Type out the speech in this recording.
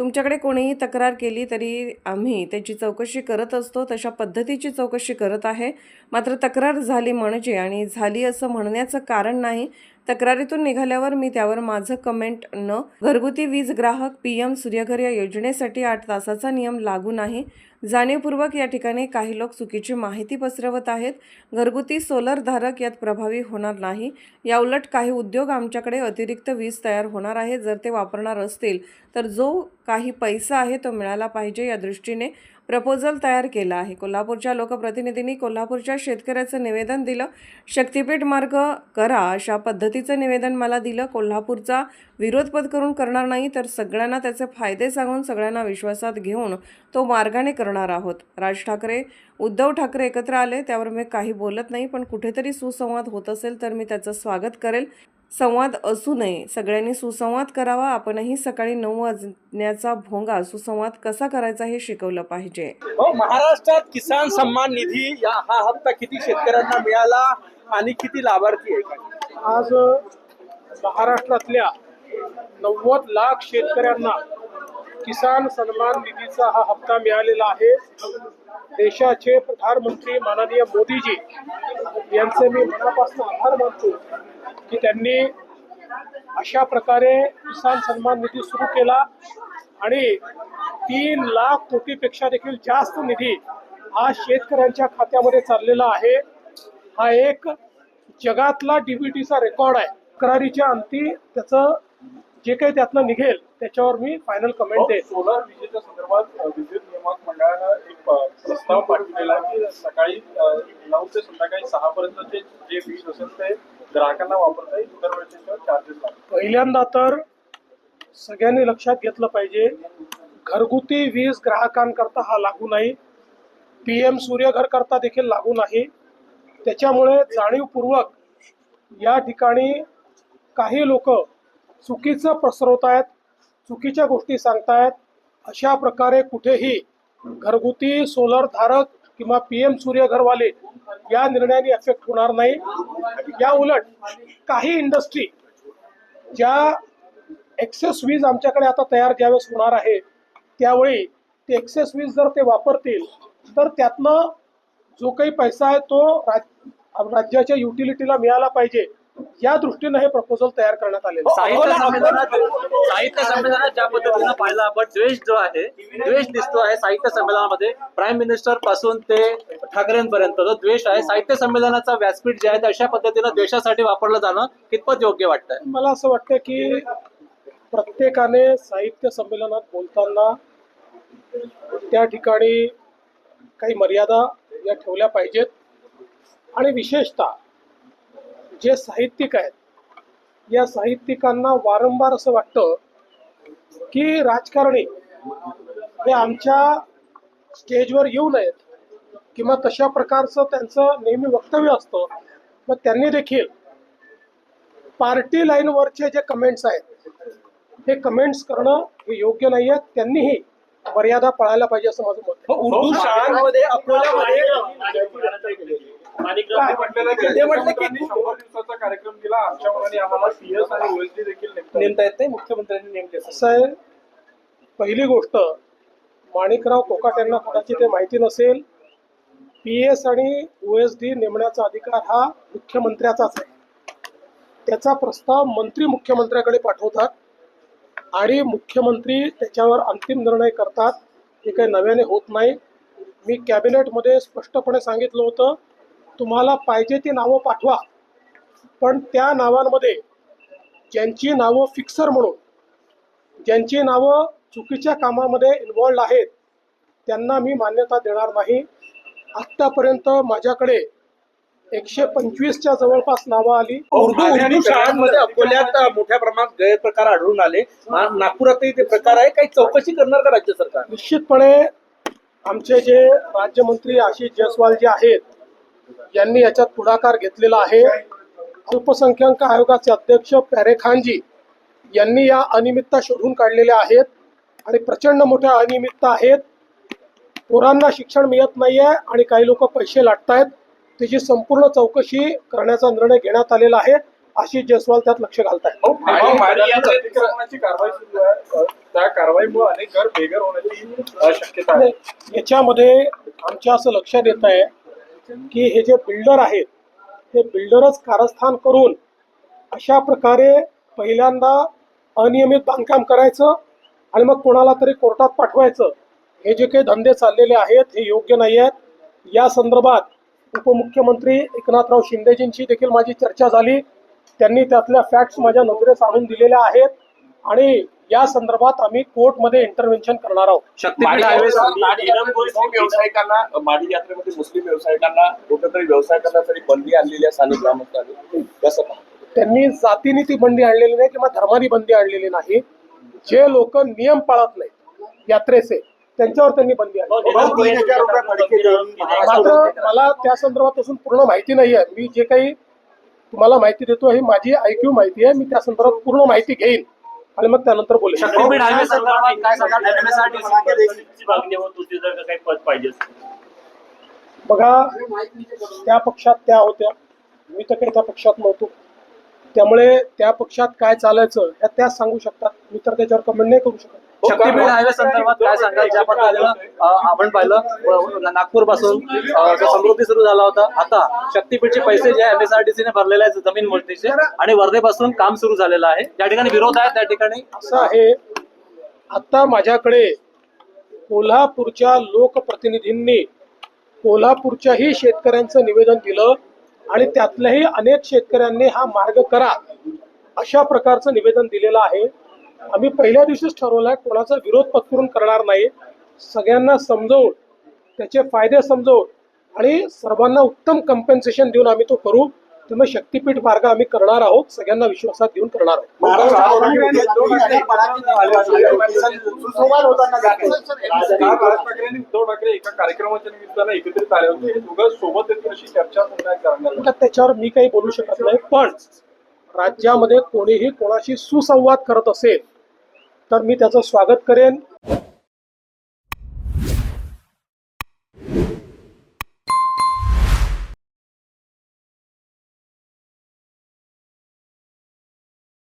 तुमच्याकडे कोणीही तक्रार केली तरी आम्ही त्याची चौकशी करत असतो तशा पद्धतीची चौकशी करत आहे. मात्र तक्रार झाली म्हणजे आणि झाली असं म्हणण्याचं कारण नाही. तक्रारीतून निघाल्यावर मी त्यावर माझं कमेंट न घरगुती वीज ग्राहक पी एम सूर्यघर या योजनेसाठी आठ तासाचा नियम लागू नाही. जाणीवपूर्वक या ठिकाणी काही लोक चुकीची माहिती पसरवत आहेत. घरगुती सोलर धारक यात प्रभावी होणार नाही. याउलट काही उद्योग आमच्याकडे अतिरिक्त वीज तयार होणार आहे. जर ते वापरणार असतील तर जो काही पैसा आहे तो मिळाला पाहिजे या दृष्टीने प्रपोजल तयार केला आहे. कोल्हापूरच्या लोकप्रतिनिधींनी कोल्हापूरच्या शेतकऱ्याचं निवेदन दिलं. शक्तिपीठ मार्ग करा अशा पद्धतीचं निवेदन मला दिलं. कोल्हापूरचा विरोध पत्करून करणार नाही तर सगळ्यांना त्याचे फायदे सांगून सगळ्यांना विश्वासात घेऊन तो मार्गाने करणार आहोत. राज ठाकरे उद्धव ठाकरे एकत्र आले त्यावर मी काही बोलत नाही पण कुठेतरी सुसंवाद होत असेल तर मी त्याचं स्वागत करेल. संवाद असू नये. सगळ्यांनी सुसंवाद करावा. आपणही सकाळी नऊ वाजण्याचा भोंगा सुसंवाद कसा करायचा हे शिकवलं पाहिजे. हो महाराष्ट्रात किसान सन्मान निधी या हा हप्ता किती शेतकऱ्यांना मिळाला आणि किती लाभार्थी आहे? आज महाराष्ट्रातल्या नव्वद लाख शेतकऱ्यांना किसान सन्मान निधीचा हा हप्ता मिळालेला आहे. देशाचे प्रधानमंत्री माननीय मोदीजी यांचे मी मनापासून आभार मानतो. की त्यांनी अशा प्रकारे किसान सन्मान निधी सुरू केला आणि तीन लाख कोटीपेक्षा देखील जास्त निधी हा शेतकऱ्यांच्या खात्यामध्ये चाललेला आहे. हा एक जगातला डीबीटीचा रेकॉर्ड आहे. तक्रारीच्या अंती त्याचं जे काही त्यातनं निघेल त्याच्यावर मी फायनल कमेंट देईन. सोलार विजेच्या संदर्भात विद्युत नियामक मंडळानं एक प्रस्ताव पाठवलेला आहे की सकाळी नऊ ते संध्याकाळी सहा पर्यंतचे जे वीज असेल ते ग्राहकांना वापरता येईल इतर वेळेचे चार्जेस पहिल्यांदा तर सगळ्यांनी लक्षात घेतलं पाहिजे घरगुती वीज ग्राहकांकरता हा लागू नाही. पी एम सूर्यघर करता देखील लागू नाही. त्याच्यामुळे जाणीवपूर्वक या ठिकाणी काही लोक चुकीचं पसरवतायत आहेत चुकीच्या गोष्टी सांगतायत अशा प्रकारे कुठेही घरगुती सोलर धारक किंवा पी एम सूर्यघरवाले या निर्णयाने अफेक्ट होणार नाही. या उलट काही इंडस्ट्री ज्या एक्सेस वीज आमच्याकडे आता तयार ज्यावेळेस होणार आहे त्यावेळी ते एक्सेस वीज जर ते वापरतील तर त्यातनं जो काही पैसा आहे तो राज राज्याच्या युटिलिटीला मिळाला पाहिजे. या दृष्टीनं हे प्रपोजल तयार करण्यात आलेलं आहे. साहित्य संमेलनात साहित्य संमेलनात ज्या पद्धतीनं पाहिलं आपण द्वेष जो आहे द्वेष दिसतो आहे साहित्य संमेलनामध्ये. प्राईम मिनिस्टरपासून ते ठाकरेंपर्यंत जो द्वेष आहे साहित्य संमेलनाचा व्यासपीठ जे आहे ते अशा पद्धतीनं द्वेषासाठी वापरलं जाणं कितपत योग्य वाटतंय? मला असं वाटतं की प्रत्येकाने साहित्य संमेलनात बोलताना त्या ठिकाणी काही मर्यादा या ठेवल्या पाहिजेत. आणि विशेषतः जे साहित्यिक आहेत या साहित्यिकांना वारंवार असं वाटतं की राजकारणी हे आमच्या स्टेजवर येऊ नयेत किंवा तशा प्रकारचं त्यांचं नेहमी वक्तव्य असतं मग त्यांनी देखील पार्टी लाईनवरचे जे कमेंट्स आहेत हे कमेंट्स करणं हे योग्य नाही आहे त्यांनीही मर्यादा पाळायला पाहिजे असं माझं मत आहे. उर्दू शाळांमध्ये अकोल्यामध्ये? ते म्हटलं की कार्यक्रम केला आमच्या मनाने आम्हाला सीएस आणि ओएसडी देखील नेमता येत नाही. मुख्यमंत्र्यांनी नेमले असं आहे. पहिली गोष्ट माणिकराव कोकाट यांना कदाचित ते माहिती नसेल पी एस आणि ओ एस डी नेमण्याचा अधिकार हा मुख्यमंत्र्याचाच आहे. त्याचा प्रस्ताव मंत्री मुख्यमंत्र्याकडे पाठवतात आणि मुख्यमंत्री त्याच्यावर अंतिम निर्णय करतात. हे काही नव्याने होत नाही. मी कॅबिनेटमध्ये स्पष्टपणे सांगितलं होतं तुम्हाला पाहिजे ती नावं पाठवा. पण त्या नावांमध्ये ज्यांची नावं फिक्सर म्हणून ज्यांची नावं चुकीच्या कामामध्ये इन्वॉल्ड आहेत त्यांना मी मान्यता देणार नाही. आत्तापर्यंत माझ्याकडे एकशे पंचवीसच्या जवळपास नावं आली. उर्दू शाळांमध्ये अकोल्यात मोठ्या प्रमाणात गैरप्रकार आढळून आले. नागपुरातही ते प्रकार आहे. काही चौकशी करणार का राज्य सरकार? निश्चितपणे आमचे जे राज्यमंत्री आशिष जयस्वाल जे आहेत यांनी याच्यात पुढाकार घेतलेला आहे. अल्पसंख्याक आयोगाचे अध्यक्ष प्यारे खानजी यांनी या अनियमितता शोधून काढलेल्या आहेत. आणि प्रचंड मोठ्या अनियमितता आहेत. पोरांना शिक्षण मिळत नाहीये आणि काही लोक पैसे लाटतायत. त्याची संपूर्ण चौकशी करण्याचा निर्णय घेण्यात आलेला आहे. आशिष जयस्वाल त्यात लक्ष घालताय भाऊ, भीमा माडी या अतिक्रमणाची कारवाई सुरू आहे? अ, त्या कारवाईमुळे अनेक घर बेघर होण्याची अ, शक्यता आहे. याच्यामध्ये आमच्या असं लक्षात येत आहे की हे जे बिल्डर आहेत हे बिल्डरच कारस्थान करून अशा प्रकारे पहिल्यांदा अनियमित बांधकाम करायचं आणि मग कोणाला तरी कोर्टात पाठवायचं. हे जे काही धंदे चाललेले आहेत हे योग्य नाही आहेत. या संदर्भात उपमुख्यमंत्री एकनाथराव शिंदेजींशी देखील माझी चर्चा झाली. त्यांनी त्यातल्या फॅक्ट्स माझ्या नजरेस आणून दिलेल्या आहेत. आणि या संदर्भात आम्ही कोर्टमध्ये इंटरव्हेन्शन करणार आहोत. व्यावसायिकांना माडी यात्रेमध्ये मुस्लिम व्यावसायिकांना कुठेतरी व्यवसाय करण्यासाठी बंदी आणलेली आहे स्थानिक ग्रामस्थांनी. कसं? त्यांनी जातीने ती बंदी आणलेली नाही किंवा धर्मानी बंदी आणलेली नाही. जे लोक नियम पाळत नाहीत यात्रेचे त्यांच्यावर त्यांनी बंदी आणली. मात्र मला त्या संदर्भात अजून पूर्ण माहिती नाही आहे. मी जे काही तुम्हाला माहिती देतो ही माझी ऐक्यू माहिती आहे. मी त्या संदर्भात पूर्ण माहिती घेईन. आणि मग त्यानंतर असेल. बघा त्या पक्षात त्या होत्या. मी तर त्या पक्षात नव्हतो. त्यामुळे त्या पक्षात काय चालायचं या त्याच सांगू शकतात. मी तर त्याच्यावर कमेंट नाही करू शकत. शक्तीपीठ हायवे संदर्भात काय सांगाल? ज्या पद्धतीनं आपण पाहिलं नागपूरपासून समृद्धी सुरू झाला होता आता शक्तीपीठचे पैसे जे एमएसआरटीसी ने भरलेले आहेत जमीन मोजणीचे आणि वर्धेपासून काम सुरू झालेलं आहे. त्या ठिकाणी विरोध आहे त्या ठिकाणी असं आहे आता माझ्याकडे कोल्हापूरच्या लोकप्रतिनिधींनी कोल्हापूरच्याही शेतकऱ्यांचं निवेदन दिलं. आणि त्यातल्याही अनेक शेतकऱ्यांनी हा मार्ग करा अशा प्रकारचं निवेदन दिलेलं आहे. आम्ही पहिल्या दिवशीच ठरवलं आहे कोणाचा विरोध पत्करून करणार नाही. सगळ्यांना समजवून त्याचे फायदे समजवून आणि सर्वांना उत्तम कम्पेन्सेशन देऊन आम्ही तो करू. त्यामुळे शक्तीपीठ मार्ग आम्ही करणार आहोत सगळ्यांना विश्वासात देऊन करणार आहोत हे त्याच्यावर मी काही बोलू शकत नाही पण राज्यामध्ये कोणीही कोणाशी सुसंवाद करत असेल तर मी त्याचं स्वागत करेन